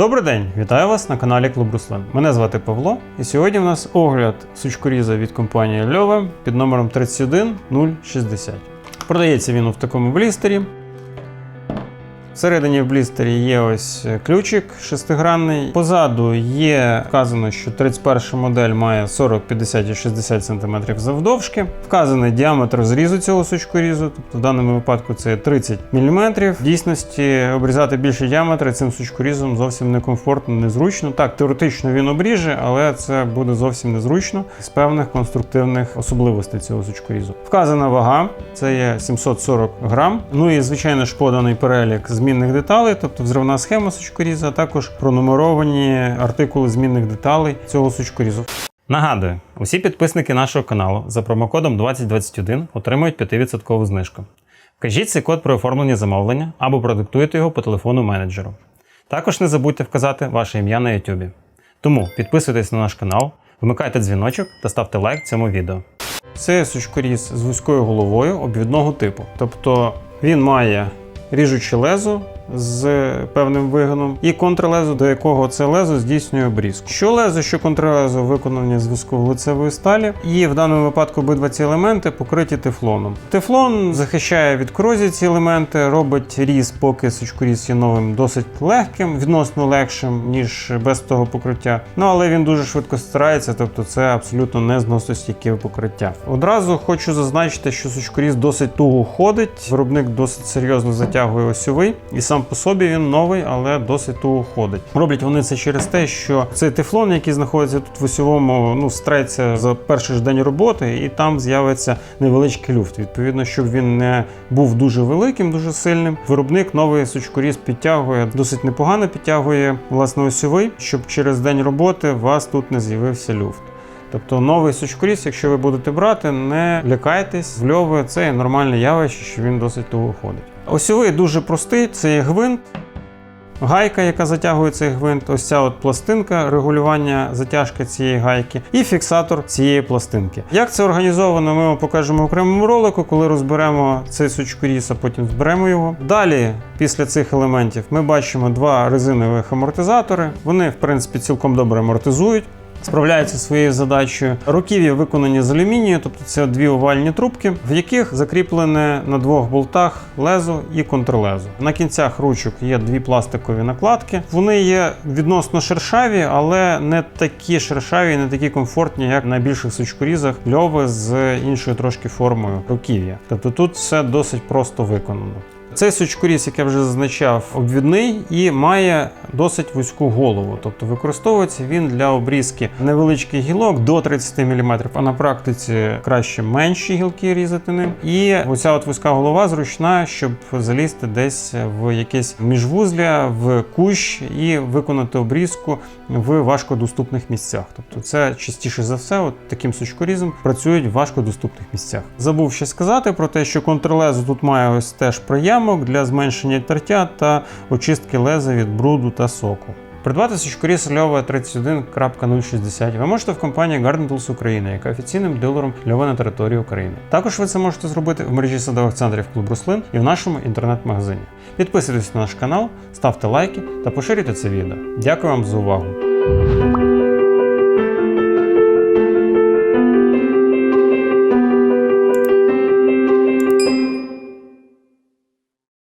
Добрий день, вітаю вас на каналі Клуб Руслан. Мене звати Павло, і сьогодні в нас огляд сучкоріза від компанії Льове під номером 31060. Продається він у такому блістері. Всередині в блістері є ось ключик шестигранний. Позаду є вказано, що 31 модель має 40, 50 і 60 см завдовжки. Вказаний діаметр зрізу цього сучкорізу, тобто в даному випадку це 30 мм. В дійсності обрізати більше діаметри цим сучкорізом зовсім некомфортно, незручно. Так, теоретично він обріже, але це буде зовсім незручно з певних конструктивних особливостей цього сучкорізу. Вказана вага це є 740 грам. Ну і звичайно ж поданий перелік змінних деталей, тобто взривна схема сучкоріза, а також пронумеровані артикули змінних деталей цього сучкорізу. Нагадую, усі підписники нашого каналу за промокодом 2021 отримують 5% знижку. Вкажіть цей код при оформленні замовлення або продиктуйте його по телефону менеджеру. Також не забудьте вказати ваше ім'я на YouTube. Тому підписуйтесь на наш канал, вмикайте дзвіночок та ставте лайк цьому відео. Це сучкоріз з вузькою головою обвідного типу. Тобто він має ріжуче лезо з певним вигином, і контрлезо, до якого це лезо здійснює обрізку. Що лезо, що контрлезо виконані з висково-лицевої сталі, і в даному випадку обидва ці елементи покриті тефлоном. Тефлон захищає від корозії ці елементи, робить різ, поки сучкоріз є новим, досить легким, відносно легшим, ніж без того покриття. Ну але він дуже швидко стирається, тобто це абсолютно не зносостійке покриття. Одразу хочу зазначити, що сучкоріз досить туго ходить. Виробник досить серйозно затягує осьовий, і сам по собі він новий, але досить туго ходить. Роблять вони це через те, що цей тефлон, який знаходиться тут в осьовому, ну стреться за перший ж день роботи, і там з'явиться невеличкий люфт. Відповідно, щоб він не був дуже великим, дуже сильним. Виробник новий сучкоріз підтягує, досить непогано підтягує власне осьовий, щоб через день роботи у вас тут не з'явився люфт. Тобто новий сучкоріз, якщо ви будете брати, не лякайтесь, в льови це нормальне явище, що він досить туго ходить. Осьовий дуже простий, це є гвинт. Гайка, яка затягує цей гвинт, ось ця от пластинка регулювання затяжки цієї гайки, і фіксатор цієї пластинки. Як це організовано, ми вам покажемо в окремому ролику, коли розберемо цей сучкоріз, а потім зберемо його. Далі, після цих елементів, ми бачимо два резинових амортизатори. Вони, в принципі, цілком добре амортизують. Справляються зі своєю задачею. Руків'я виконані з алюмінію, тобто це дві овальні трубки, в яких закріплене на двох болтах лезо і контрлезо. На кінцях ручок є дві пластикові накладки. Вони є відносно шершаві, але не такі шершаві, не такі комфортні, як на більших сучкорізах льови з іншою трошки формою руків'я. Тобто тут все досить просто виконано. Цей сучкоріз, як я вже зазначав, обвідний і має досить вузьку голову. Тобто використовується він для обрізки невеличких гілок до 30 мм, а на практиці краще менші гілки різати ним. І оця от вузька голова зручна, щоб залізти десь в якесь міжвузля, в кущ і виконати обрізку в важкодоступних місцях. Тобто, це частіше за все, от таким сучкорізом працюють в важкодоступних місцях. Забув ще сказати про те, що контрлезо тут має ось теж приємно для зменшення тертя та очистки леза від бруду та соку. Придбати сучкоріз льова 31.060 ви можете в компанії Garden Tools Україна, яка офіційним дилером льова на території України. Також ви це можете зробити в мережі садових центрів Клуб Руслин і в нашому інтернет-магазині. Підписуйтесь на наш канал, ставте лайки та поширюйте це відео. Дякую вам за увагу!